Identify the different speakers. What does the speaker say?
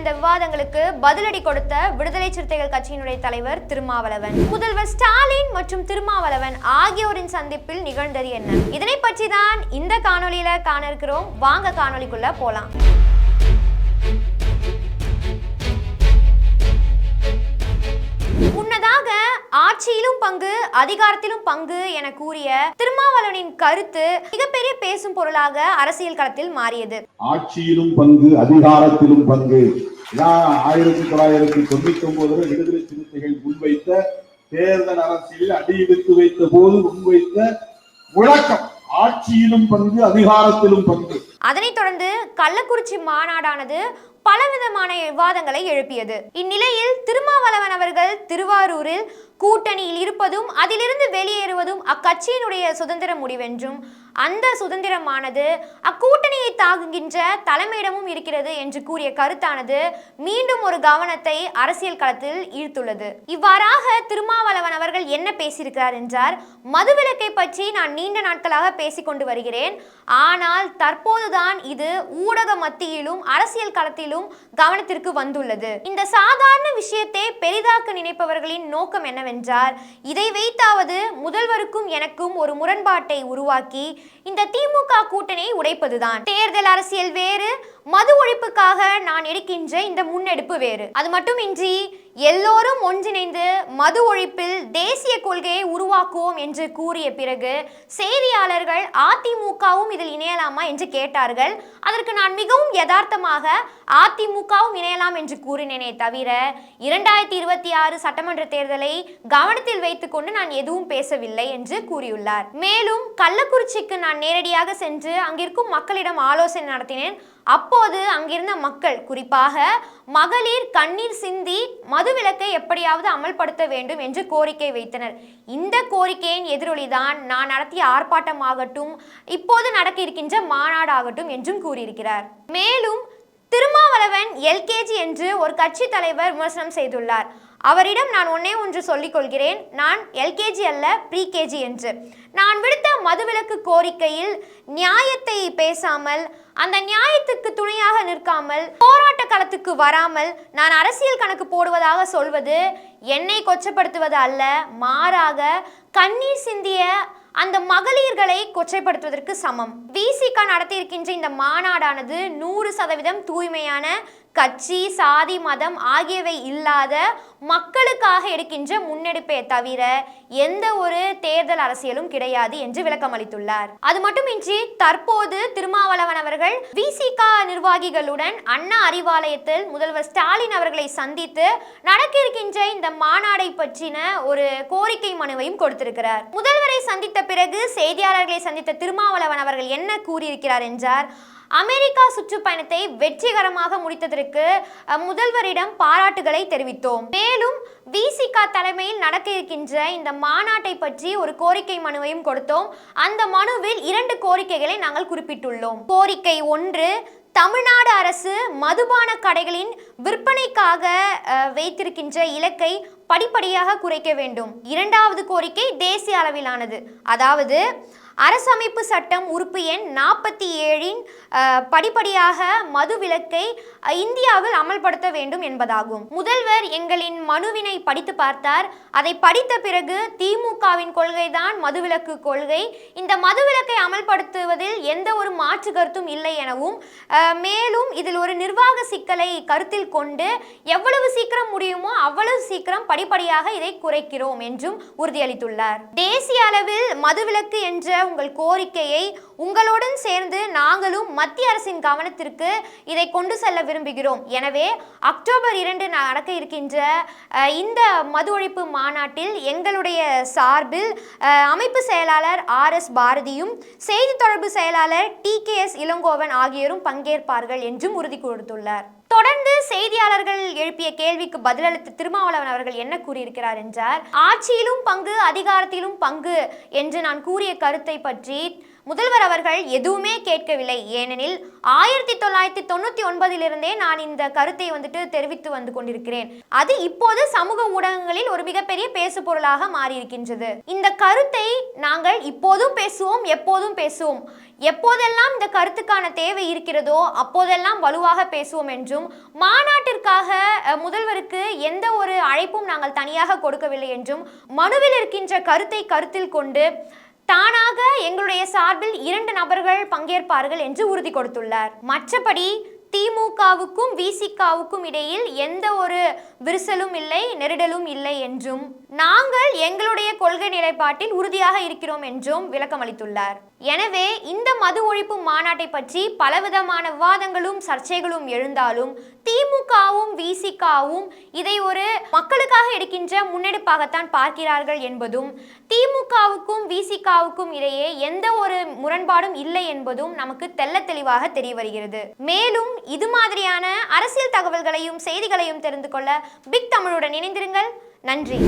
Speaker 1: எழுந்த விவாதங்களுக்கு பதிலடி கொடுத்த விடுதலை சிறுத்தைகள் கட்சியினுடைய தலைவர் திருமாவளவன். முதல்வர் ஸ்டாலின் மற்றும் திருமாவளவன் ஆகியோரின் சந்திப்பில் நிகழ்ந்தது என்ன? இதனை பற்றி தான் இந்த காணொலியில காண இருக்கிறோம். வாங்க காணொலிக்குள்ள போலாம். முன்னதாக ஆட்சியிலும் பங்கு அதிகாரத்திலும் பங்கு என கூறிய திருமாவளவனின் கருத்து மிகப்பெரிய பேசும் பொருளாக அரசியல் களத்தில் மாறியது.
Speaker 2: ஆட்சியிலும் பங்கு அதிகாரத்திலும் பங்கு. ஆயிரத்தி தொள்ளாயிரத்தி தொண்ணூத்தி ஒன்பதுல விடுதலை சிறுத்தைகள் முன்வைத்த தேர்தல் அரசியலில் அடியெடுத்து வைத்த போது முன்வைத்த முழக்கம் ஆட்சியிலும் பங்கு அதிகாரத்திலும் பங்கு.
Speaker 1: அதனைத் தொடர்ந்து கள்ளக்குறிச்சி மாநாடானது பலவிதமான விவாதங்களை எழுப்பியது. இந்நிலையில் திருமாவளவன் அவர்கள் திருவாரூரில் கூட்டணியில் இருப்பதும் அதிலிருந்து வெளியேறுவதும் அக்கட்சியினுடைய சுதந்திர முடிவென்றும். அந்த சுதந்திரமானது அக்கூட்டணியை தாங்குகின்ற தலைமையிடமும் இருக்கிறது என்று கூறிய கருத்தானது மீண்டும் ஒரு கவனத்தை அரசியல் களத்தில் ஈர்த்துள்ளது. இவ்வாறாக திருமாவளவன் அவர்கள் என்ன பேசியிருக்கிறார் என்றார். மதுவிலக்கை பற்றி நான் நீண்ட நாட்களாக பேசிக்கொண்டு வருகிறேன். ஆனால் தற்போதுதான் இது ஊடக மத்தியிலும் அரசியல் களத்திலும் கவனத்திற்கு வந்துள்ளது. இந்த சாதாரண விஷயத்தை பெரிதாக்க நினைப்பவர்களின் நோக்கம் என்னவென்றால் இதை வைத்தாவது முதல்வருக்கும் எனக்கும் ஒரு முரண்பாட்டை உருவாக்கி இந்த திமுக கூட்டணியை உடைப்பதுதான். தேர்தல் அரசியல் வேறு மது ஒழிப்புக்காக நான் எடுக்கின்ற இந்த முன்னெடுப்பு வேறு. அது மட்டுமின்றி எல்லோரும் ஒன்றிணைந்து மது ஒழிப்பில் தேசிய கொள்கையை உருவாக்குவோம் என்று கூறிய பிறகு செய்தியாளர்கள் அதிமுகவும் இதில் இணையலாமா என்று கேட்டார்கள். அதற்கு நான் மிகவும் யதார்த்தமாக அதிமுகவும் இணையலாம் என்று கூறினேனே தவிர இரண்டாயிரத்தி இருபத்தி ஆறு சட்டமன்ற தேர்தலை கவனத்தில் வைத்துக்கொண்டு நான் எதுவும் பேசவில்லை என்று கூறியுள்ளார். மேலும் கள்ளக்குறிச்சிக்கு நான் நேரடியாக சென்று அங்கிருக்கும் மக்களிடம் ஆலோசனை நடத்தினேன். அப்போது அங்கிருந்த மக்கள் குறிப்பாக மகளிர் கண்ணீர் சிந்தி மதுவிலக்கை எப்படியாவது அமல்படுத்த வேண்டும் என்று கோரிக்கை வைத்தனர். இந்த கோரிக்கையின் எதிரொலிதான் நான் நடத்திய ஆர்ப்பாட்டமாகட்டும் இப்போது நடக்க இருக்கின்ற மாநாடாகட்டும் என்றும் கூறியிருக்கிறார். மேலும் திருமாவளவன் எல்கேஜி என்று ஒரு கட்சி தலைவர் விமர்சனம் செய்துள்ளார். அவரிடம் நான் ஒன்னே ஒன்று சொல்லிக் கொள்கிறேன் நான் எல்கேஜி அல்ல ப்ரீகேஜி என்று. நான் விடுத்த மதுவிலக்கு கோரிக்கையில் நியாயத்தை பேசாமல் அந்த நியாயத்துக்கு துணையாக நிற்காமல் போராட்ட களத்துக்கு வராமல் நான் அரசியல் கணக்கு போடுவதாக சொல்வது என்னை கொச்சப்படுத்துவது அல்ல. மாறாக கண்ணீர் சிந்திய அந்த மகளிர்களை கொச்சைப்படுத்துவதற்கு சமம். விசிகா நடத்தியிருக்கின்ற இந்த மாநாடானது நூறு சதவீதம் தூய்மையான கட்சி சாதி மதம் ஆகியவை இல்லாத மக்களுக்காக எடுக்கின்ற முன்னெடுப்பே தவிர எந்த ஒரு தேர்தல் அரசியலும் கிடையாது என்று விளக்கம் அளித்துள்ளார். அது மட்டுமின்றி தற்போது திருமாவளவன் அவர்கள் விசிகா நிர்வாகிகளுடன் அண்ணா அறிவாலயத்தில் முதல்வர் ஸ்டாலின் அவர்களை சந்தித்து நடக்க இருக்கின்ற இந்த மாநாடை பற்றின ஒரு கோரிக்கை மனுவையும் கொடுத்திருக்கிறார். முதல்வரை சந்தித்த பிறகு செய்தியாளர்களை சந்தித்த திருமாவளவன் அவர்கள் என்ன கூறியிருக்கிறார் என்றார். அமெரிக்கா சுற்றுப்பயணத்தை வெற்றிகரமாக முடித்ததற்கு முதல்வரிடம் பாராட்டுகளை தெரிவித்தோம். மேலும் விசிகா தலைமையில் நடக்க இருக்கின்ற இந்த மாநாட்டை பற்றி ஒரு கோரிக்கை மனுவையும் கொடுத்தோம். அந்த மனுவில் இரண்டு கோரிக்கைகளை நாங்கள் குறிப்பிட்டுள்ளோம். கோரிக்கை ஒன்று தமிழ்நாடு அரசு மதுபான கடைகளின் விற்பனைக்காக வைத்திருக்கின்ற இலக்கை படிப்படியாக குறைக்க வேண்டும். இரண்டாவது கோரிக்கை தேசிய அளவிலானது. அதாவது அரசமைப்பு சட்டம் உறுப்பு எண் நாற்பத்தி ஏழின் படிப்படியாக மது விலக்கை இந்தியாவில் அமல்படுத்த வேண்டும் என்பதாகும். முதல்வர் எங்களின் மனுவினை படித்து பார்த்தார். அதை படித்த பிறகு திமுகவின் கொள்கைதான் மதுவிலக்கு கொள்கை. இந்த மதுவிலக்கை அமல்படுத்துவதில் எந்த ஒரு மாற்று கருத்தும் இல்லை எனவும் மேலும் இதில் ஒரு நிர்வாக சிக்கலை கருத்தில் கொண்டு எவ்வளவு சீக்கிரம் முடியுமோ அவ்வளவு சீக்கிரம் படிப்படியாக இதை குறைக்கிறோம் என்றும் உறுதியளித்துள்ளார். தேசிய அளவில் மதுவிலக்கு என்ற உங்கள் கோரிக்கையை உங்களுடன் சேர்ந்து நாங்களும் மத்திய அரசின் கவனத்திற்கு இதை கொண்டு செல்ல விரும்புகிறோம். எனவே அக்டோபர் இரண்டு நடக்க இருக்கின்ற இந்த மது ஒழிப்பு மாநாட்டில் எங்களுடைய சார்பில் அமைப்பு செயலாளர் ஆர் எஸ் பாரதியும் செய்தி தொடர்பு செயலாளர் டி கே எஸ் இளங்கோவன் ஆகியோரும் பங்கேற்பார்கள் என்றும் உறுதி கொடுத்துள்ளார். தொடர்ந்து செய்தியாளர்கள் எழுப்பிய கேள்விக்கு பதிலளித்த திருமாவளவன் அவர்கள் என்ன கூறியிருக்கிறார் என்றால் ஆட்சியிலும் பங்கு அதிகாரத்திலும் பங்கு என்று நான் கூறிய கருத்தை பற்றி முதல்வர் அவர்கள் எதுவுமே கேட்கவில்லை. ஏனெனில் ஆயிரத்தி தொள்ளாயிரத்தி தொண்ணூத்தி ஒன்பதிலிருந்தே நான் இந்த கருத்தை வந்துட்டு தெரிவித்து வந்து கொண்டிருக்கிறேன். அது இப்போது சமூக ஊடகங்களில் ஒரு மிகப்பெரிய பேசு பொருளாக மாறியிருக்கின்றது. இந்த கருத்தை நாங்கள் இப்போதும் பேசுவோம் எப்போதும் பேசுவோம். எப்போதெல்லாம் இந்த கருத்துக்கான தேவை இருக்கிறதோ அப்போதெல்லாம் வலுவாக பேசுவோம் என்றும் மாநாட்டிற்காக முதல்வருக்கு எந்த ஒரு அழைப்பும் நாங்கள் தனியாக கொடுக்கவில்லை என்றும் மனுவில் இருக்கின்ற கருத்தை கருத்தில் கொண்டு தானாக எங்களுடைய சார்பில் இரண்டு நபர்கள் பங்கேற்பார்கள் என்று உறுதி கொடுத்துள்ளார். மற்றபடி திமுகவுக்கும் விசிகாவுக்கும் இடையில் எந்த ஒரு விரிசலும் இல்லை நெருடலும் இல்லை என்றும் நாங்கள் எங்களுடைய கொள்கை நிலைப்பாட்டில் உறுதியாக இருக்கிறோம் என்றும் விளக்கமளித்துள்ளார். எனவே இந்த மது ஒழிப்பு மாநாட்டை பற்றி பலவிதமான விவாதங்களும் சர்ச்சைகளும் எழுந்தாலும் திமுகவும் விசிகாவும் இதை ஒரு மக்களுக்காக எடுக்கின்ற முன்னெடுப்பாகத்தான் பார்க்கிறார்கள் என்பதும் திமுகவுக்கும் விசிகாவுக்கும் இடையே எந்த ஒரு முரண்பாடும் இல்லை என்பதும் நமக்கு தெல்ல தெளிவாக தெரிய வருகிறது. மேலும் இது மாதிரியான அரசியல் தகவல்களையும் செய்திகளையும் தெரிந்து கொள்ள பிக் தமிழுடன் இணைந்திருங்கள். நன்றி.